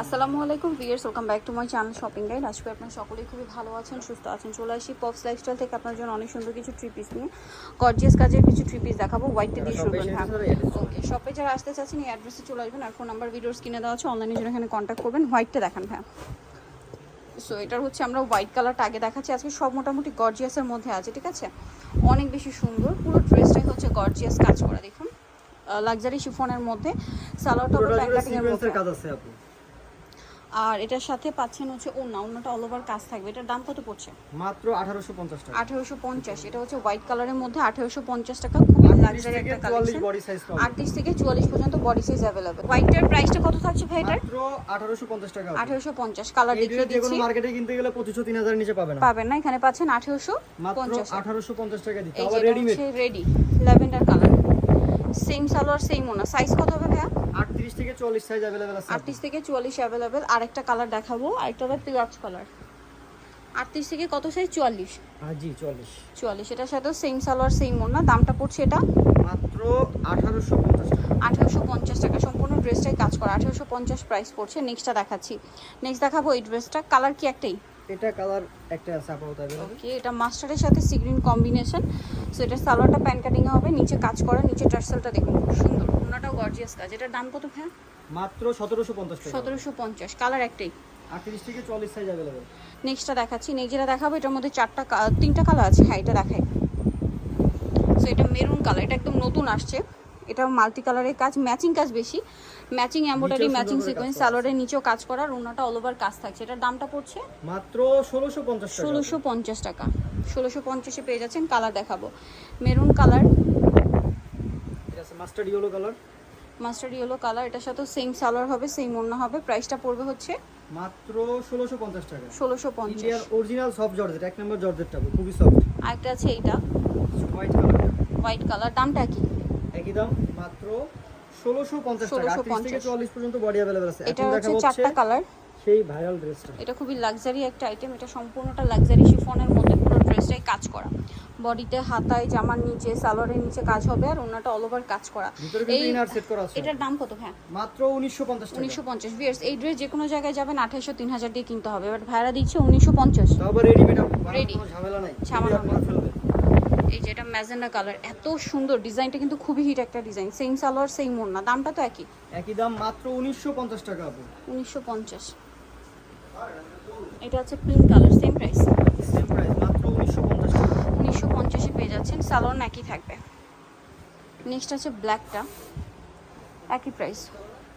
আসসালামু আলাইকুম viewers welcome back to my channel shopping guide. আজকে আপনারা সকলেই খুবই ভালো আছেন সুস্থ আছেন। চলে আসি পপস লাইফস্টাইল থেকে আপনার জন্য অনেক সুন্দর কিছু থ্রি পিস নিয়ে। গর্জিয়াস কাজের কিছু থ্রি পিস দেখাবো হোয়াইটে দিয়ে শুরু হ্যাঁ ওকে শপে যারা আসতে চাচ্ছেন এই অ্যাড্রেসে চলে আসবেন আর ফোন নাম্বার ভিডিওস কিনে দেওয়া আছে। অনলাইনে জন্য এখানে কন্ট্যাক্ট করবেন হোয়াইটটা দেখান হ্যাঁ। সো এটার হচ্ছে আমরা হোয়াইট কালারটা আগে দেখাচ্ছি। আজকে সব মোটামুটি গর্জিয়াসের মধ্যে আছে ঠিক আছে? অনেক বেশি সুন্দর। পুরো ড্রেসটাই হচ্ছে গর্জিয়াস কাজ করা দেখুন। লাক্সারি শিফনের মধ্যে। সালোয়ারটা হবে প্যান্ট এর মধ্যে কাজ আছে আপু। আর এটার সাথে পাচ্ছেন হচ্ছে ওড়না ওড়নাটা অল ওভার কাজ থাকবে। এটার দাম কত পড়ছে? মাত্র 1850 টাকা। আঠেরোশো পঞ্চাশ এটা হচ্ছে হোয়াইট কালারের মধ্যে আঠেরোশো পঞ্চাশ টাকা খুবই 38 লাক্সারি একটা 44 কালেকশন বডি সাইজ পাবেন আটত্রিশ থেকে চুয়াল্লিশ পর্যন্ত বডি সাইজ অ্যাভেলেবেল হোয়াইটের প্রাইসটা কত থাকছে ভাই এটার? মাত্র 1850 টাকা। আপু। আঠেরোশো পঞ্চাশ কালার এই দেখিয়ে ড্রেস যে দিচ্ছি মার্কেটে কিনতে গেলে 2500 3000 নিচে পাবেন না। পাবেন না এখানে পাচ্ছেন আঠেরোশো মাত্র পঞ্চাশ 1850 টাকা দিতে আবার readymade ready lavender colour same salwar same ওনা সাইজ কত হবে 38 থেকে 44 সাইজ अवेलेबल আছে আপু। আটত্রিশ থেকে চুয়াল্লিশ অ্যাভেলেবেল আরেকটা কালার দেখাবো আরেকটা হবে পিওয়ার্স কালার আটত্রিশ থেকে কত সাইজ চুয়াল্লিশ হ্যাঁ জি 44 চুয়াল্লিশ এটার সাথে সেম সালোয়ার সেম ওনা দামটা পড়ছে এটা মাত্র 1850 টাকা আঠারোশো পঞ্চাশ টাকা সম্পূর্ণ ড্রেসটাই কাজ করা আঠারোশো পঞ্চাশ প্রাইস পড়ছে নেক্সটটা দেখাচ্ছি নেক্সট দেখাবো এই ড্রেসটা কালার কি একটাই এটা কালার একটা আছে আপাতত अवेलेबल ওকে এটা মাস্টারের সাথে সি গ্রিন কম্বিনেশন সো এটা সালোয়ারটা প্যান কাটিং হবে নিচে কাজ করা নিচে টার্সেলটা দেখুন খুব সুন্দর ওনাটাও গর্জিয়াস কাজ এটার দাম কত হ্যাঁ মাত্র 1750 টাকা সতেরোশো পঞ্চাশ কালার একটাই 38 থেকে 44 সাইজ अवेलेबल নেক্সটটা দেখাচ্ছি নেক্সট যেটা দেখাবো এটার মধ্যে চারটা কা- তিনটা কালার আছে হ্যাঁ এটা দেখাই সো এটা মেরুন কালার এটা একদম নতুন আসছে এটা মাল্টি কালারের কাজ ম্যাচিং কাজ বেশি ম্যাচিং এম্ব্রয়ডারি সুন্দর ম্যাচিং করে কাজ সিকোয়েন্স করা সালোয়ারের নিচেও কাজ করা আর ওনাটা অল ওভার কাজ থাকছে এটার দামটা পড়ছে মাত্র 1650 টাকা ষোলোশো পঞ্চাশ টাকা ষোলোশো পঞ্চাশে পেয়ে যাচ্ছেন কালার দেখাবো মেরুন কালার এটা আছে mustard yellow colour mustard yellow colour এটার সাথেও সেম সালোয়ার হবে সেম ওড়না হবে প্রাইসটা পড়বে হচ্ছে মাত্র 1650 টাকা ষোলোশো পঞ্চাশ ইন্ডিয়ান অরিজিনাল সফট জর্জেট এক নম্বর জর্জেটটা আপু, খুবই সফট আরেকটা আছে এইটা হোয়াইট কালার হোয়াইট কালার দামটা কি একই দাম মাত্র 1650 টাকা 38 থেকে 1650 44 পর্যন্ত বডি अवेलेबल আছে এটা এখন হচ্ছে দেখাবো চারটা কালার সেই ভাইরাল ড্রেসটা এটা খুবই লাক্সারি একটা আইটেম এটা সম্পূর্ণটা লাক্সারি শিফনের মধ্যে পুরো ড্রেসটাই কাজ করা। বডিতে হাতায় জামার নিচে সালোয়ারের নিচে কাজ হবে আর ওনাটা অল ওভার কাজ করা। এই ইনার সেট করা আছে। এটার দাম কত হ্যাঁ মাত্র 1950 টাকা। উনিশশো পঞ্চাশ। বিয়ার্স এই ড্রেস যে কোনো জায়গায় যাবেন আঠাশশো তিন হাজার দিয়ে কিনতে হবে। বাট ভাড়া দিচ্ছে উনিশশো পঞ্চাশ। তাও আবার রেডিমেড কোনো ঝামেলা নাই। ফেলবে এই যে এটা ম্যাজেন্ডা কালার এত সুন্দর। ডিজাইনটা কিন্তু খুবই হিট একটা ডিজাইন সেম সালোয়ার সেম ওড়না। দামটা তো একই। একই দাম মাত্র 1950 টাকা আপু উনিশশো পঞ্চাশ। এটা হচ্ছে pink colour same price same price মাত্র 1950 টাকা। উনিশশো পঞ্চাশে পেয়ে যাচ্ছেন সালোয়ার একই থাকবে। নেক্সট আছে ব্ল্যাকটা একই প্রাইস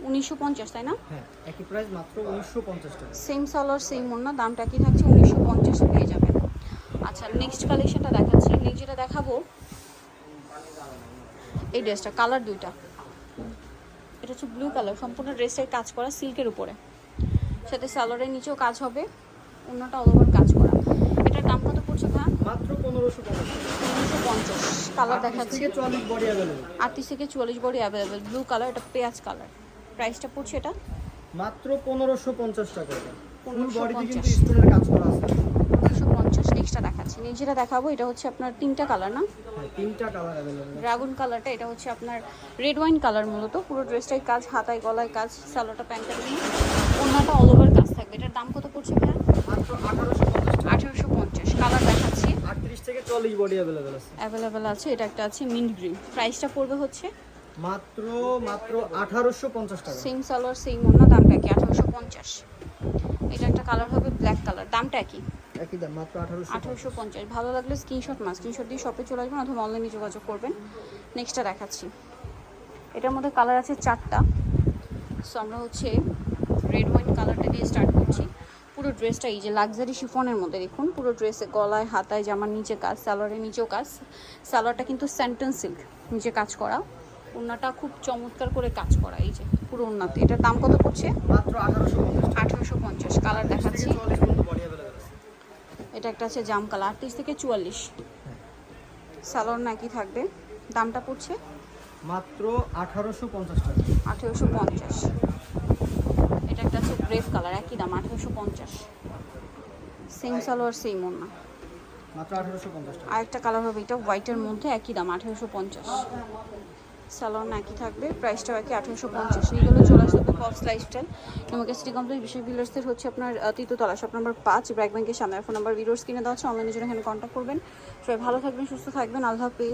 উনিশশো পঞ্চাশ তাই না? হ্যাঁ একই প্রাইস মাত্র 1950 টাকা। সেম সালোয়ার সেম ওড়না দামটা একই থাকছে উনিশশো পঞ্চাশে পেয়ে যাবেন। আচ্ছা নেক্সট কালেকশনটা দেখাচ্ছি। নেক্সট যেটা দেখাবো এই ড্রেসটা কালার দুইটা। এটা হচ্ছে ব্লু কালার সম্পূর্ণ ড্রেসের কাজ করা সিল্কের উপরে। সাথে স্যালোডের নিচেও কাজ হবে। অন্যটা অল ওভার কাজ করা। এটার দাম কত পড়ছে ভাই? মাত্র পনেরোশো পনেরোশো পঞ্চাশ। কালার দেখাচ্ছি। আটত্রিশ থেকে চুয়াল্লিশ বডি অ্যাভেলেবেল ব্লু কালার এটা পেঁয়াজ কালার প্রাইসটা পড়ছে এটা? মাত্র পনেরোশো পঞ্চাশ টাকা। পনেরোশো বডিতে কাজ করা আছে। কন্ট্রাস্টটা দেখাচ্ছি। নিজেরা দেখাবো এটা হচ্ছে আপনার তিনটা কালার না? হ্যাঁ, তিনটা কালার ড্রাগন কালারটা এটা হচ্ছে আপনার রেড ওয়াইন কালার মূলত। পুরো ড্রেসটাই কাজ হাতায় গলায় কাজ সালোটা প্যান্টটা নিয়ে ওনাটা অল ওভার কাজ থাকবে। এটার দাম কত পড়ছে ভাই আঠারোশো পঞ্চাশ কালার দেখাচ্ছি। আটত্রিশ থেকে চল্লিশ বডি অ্যাভেলেবেল আছে। অ্যাভেলেবেল আছে এটা একটা আছে মিন্ট গ্রিন প্রাইসটা পড়বে হচ্ছে? মাত্র মাত্র আঠারোশো পঞ্চাশ টাকা। সেম সালোয়ার সেম ওনা দামটা কি আঠারোশো পঞ্চাশ? এটা একটা কালার হবে ব্ল্যাক কালার দামটা কি একই দাম মাত্র 1800 আঠারোশো পঞ্চাশ। ভালো লাগলে স্ক্রিনশট মাস স্ক্রিনশট দিয়ে শপে চলে আসবেন অথবা অনলাইনে যোগাযোগ করবেন। নেক্সটটা দেখাচ্ছি। এটার মধ্যে কালার আছে চারটা। সো আমরা হচ্ছে রেড ওয়াইন কালারটা দিয়ে স্টার্ট করছি। পুরো ড্রেসটা এই যে লাক্সারি শিফনের মধ্যে দেখুন। পুরো ড্রেসে গলায় হাতায় জামার নিচে কাজ সালোয়ারের নিচেও কাজ। সালোয়ারটা কিন্তু স্যান্টন সিল্ক নিচে কাজ করা। ওড়নাটা খুব চমৎকার করে কাজ করা এই যে পুরো ওড়নাতে। এটার দাম কত পড়ছে? মাত্র এটা একটা আছে জাম কালার আটত্রিশ থেকে চুয়াল্লিশ। সালোয়ার নাকি থাকবে? দামটা পড়ছে? মাত্র 1850 টাকা। আঠেরোশো পঞ্চাশ। এটা একটা আছে গ্রেভ কালার একই দাম আঠেরোশো পঞ্চাশ। সেম সালোয়ার সেম ওনা মাত্র 1850 টাকা। আর একটা কালার হবে এটা হোয়াইটের মধ্যে একই দাম আঠেরোশো পঞ্চাশ। স্যালন একই থাকবে প্রাইসটা একই, আঠারোশো পঞ্চাশ। এইগুলো চলে আসবে পপস লাইফস্টাইল আমাকে সিটি কমপ্লেক্স বিশেষ বিল্ডার্সের হচ্ছে আপনার তৃতীয়তলা শপ নাম্বার পাঁচ ব্র্যাক ব্যাংকের সামনে। ফোন নাম্বার ভিডিওস কিনে দেওয়া হচ্ছে অনলাইনে জন্য এখানে কন্ট্যাক্ট করবেন। সবাই ভালো থাকবেন, সুস্থ থাকবেন। আল্লাহ হাফিজ।